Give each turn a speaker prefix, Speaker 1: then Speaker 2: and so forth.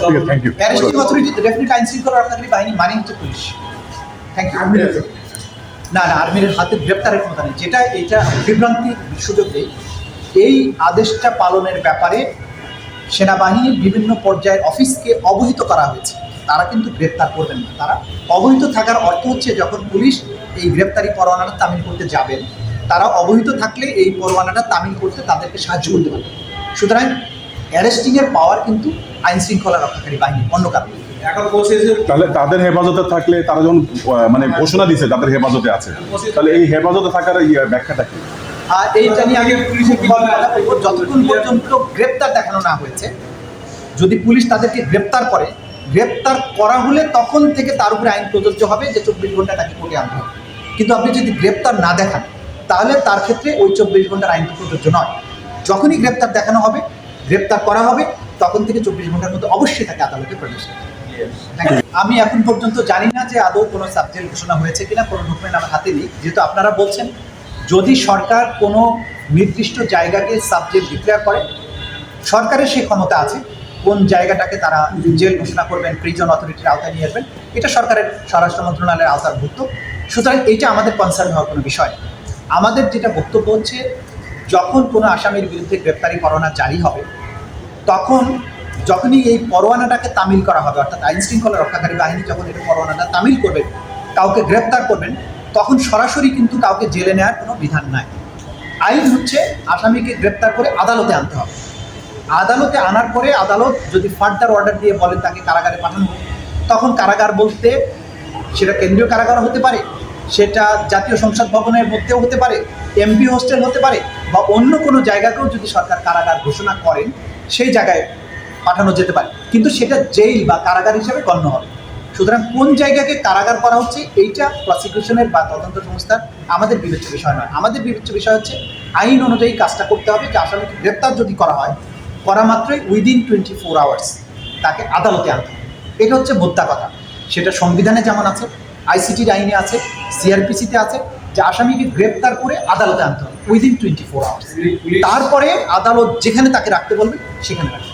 Speaker 1: ঠিক আছে thank you
Speaker 2: authority আইন শৃঙ্খলা রক্ষাকারী বাহিনী মানে হচ্ছে পুলিশ। থ্যাংক ইউ না না আর্মির হাতে গ্রেপ্তারের ক্ষমতা নেই। যেটা এটা বিভ্রান্তির সুযোগ নেই। এই আদেশটা পালনের ব্যাপারে সেনাবাহিনীর বিভিন্ন পর্যায়ের অফিসকে অবহিত করা হয়েছে। তারা কিন্তু গ্রেপ্তার করবেন না। তারা অবহিত থাকার অর্থ হচ্ছে যখন পুলিশ এই গ্রেপ্তারি পরোয়ানাটা তামিল করতে যাবেন তারা অবহিত থাকলে এই পরোয়ানাটা তামিল করতে তাদেরকে সাহায্য করতে পারবে। সুতরাং অ্যারেস্টিংয়ের পাওয়ার কিন্তু আইন শৃঙ্খলা রক্ষাকারী বাহিনী অন্য কারণে
Speaker 3: এখন বলছে যে
Speaker 1: তাহলে তাদের হেফাজতে থাকলে তারা যখন মানে ঘোষণা দিছে তাদের হেফাজতে আছে। তাহলে এই হেফাজতে থাকার ব্যাখ্যাটা কি?
Speaker 2: আর এইটা নিয়ে আমি পুলিশের যতক্ষণ পর্যন্ত গ্রেপ্তার দেখানো না হয়েছে যদি পুলিশ তাদেরকে গ্রেপ্তার করে গ্রেপ্তার করা হলে তখন থেকে তার উপরে আইন প্রযোজ্য হবে যে চব্বিশ ঘণ্টা তাকে কোর্টে আনতে হবে। কিন্তু আপনি যদি গ্রেপ্তার না দেখান তাহলে তার ক্ষেত্রে ওই চব্বিশ ঘণ্টার আইন প্রযোজ্য নয়। যখনই গ্রেপ্তার দেখানো হবে গ্রেপ্তার করা হবে তখন থেকে চব্বিশ ঘণ্টার মধ্যে অবশ্যই তাকে আদালতে প্রবেশ. আমি এখন পর্যন্ত জানি না যে আদৌ কোনো সাবজেক্ট ঘোষণা হয়েছে কিনা কোনো ডকুমেন্ট আমার হাতে নেই। যেহেতু আপনারা বলছেন যদি সরকার কোনো নির্দিষ্ট জায়গাকে সাবজেক্ট ডিক্লেয়ার করে সরকারের সেই ক্ষমতা আছে কোন জায়গাটাকে তারা জেল ঘোষণা করবেন প্রিজন অথরিটির আওতায় নিয়ে আসবেন এটা সরকারের স্বরাষ্ট্র মন্ত্রণালয়ের আওতার আওতাভুক্ত সুতরাং এইটা আমাদের কনসার্ন হওয়ার কোনো বিষয় আমাদের যেটা বক্তব্য হচ্ছে যখন কোনো আসামির বিরুদ্ধে গ্রেপ্তারি পরোয়ানা জারি হবে, তখন যখনই এই পরোয়ানাটাকে তামিল করা হবে, অর্থাৎ আইন শৃঙ্খলা রক্ষাকারী বাহিনী যখন এটা পরোয়ানাটা তামিল করবেন কাউকে গ্রেপ্তার করবেন, তখন সরাসরি কিন্তু কাউকে জেলে নেওয়ার কোনো বিধান নাই। আইন হচ্ছে আসামিকে গ্রেপ্তার করে আদালতে আনতে হবে। আদালতে আনার পরে আদালত যদি ফার্দার অর্ডার দিয়ে বলেন তাকে কারাগারে পাঠানো তখন কারাগার বলতে সেটা কেন্দ্রীয় কারাগার হতে পারে, সেটা জাতীয় সংসদ ভবনের মধ্যেও হতে পারে, এমপি হোস্টেল হতে পারে বা অন্য কোনো জায়গাকেও যদি সরকার কারাগার ঘোষণা করেন, সেই জায়গায় পাঠানো যেতে পারে। কিন্তু সেটা জেল বা কারাগার হিসেবে গণ্য হবে। সুতরাং কোন জায়গাকে কারাগার করা হচ্ছে, এইটা প্রসিকিউশনের বা তদন্ত সংস্থার আমাদের বিবেচ্য বিষয় নয়। আমাদের বিবেচ্য বিষয় হচ্ছে, আইন অনুযায়ী কাজটা করতে হবে যে আসামিকে গ্রেপ্তার যদি করা হয়, করা মাত্রই উইদিন টোয়েন্টি ফোর আওয়ার্স তাকে আদালতে আনতে এটা হচ্ছে বোদ্ধা কথা। সেটা সংবিধানে যেমন আছে আইসিটির আইনে আছে সিআরপিসিতে আছে যে আসামিকে গ্রেপ্তার করে আদালতে আনতে হবে। উইদিন টোয়েন্টি ফোর আওয়ার্স তারপরে আদালত যেখানে তাকে রাখতে বলবে, সেখানে রাখবে।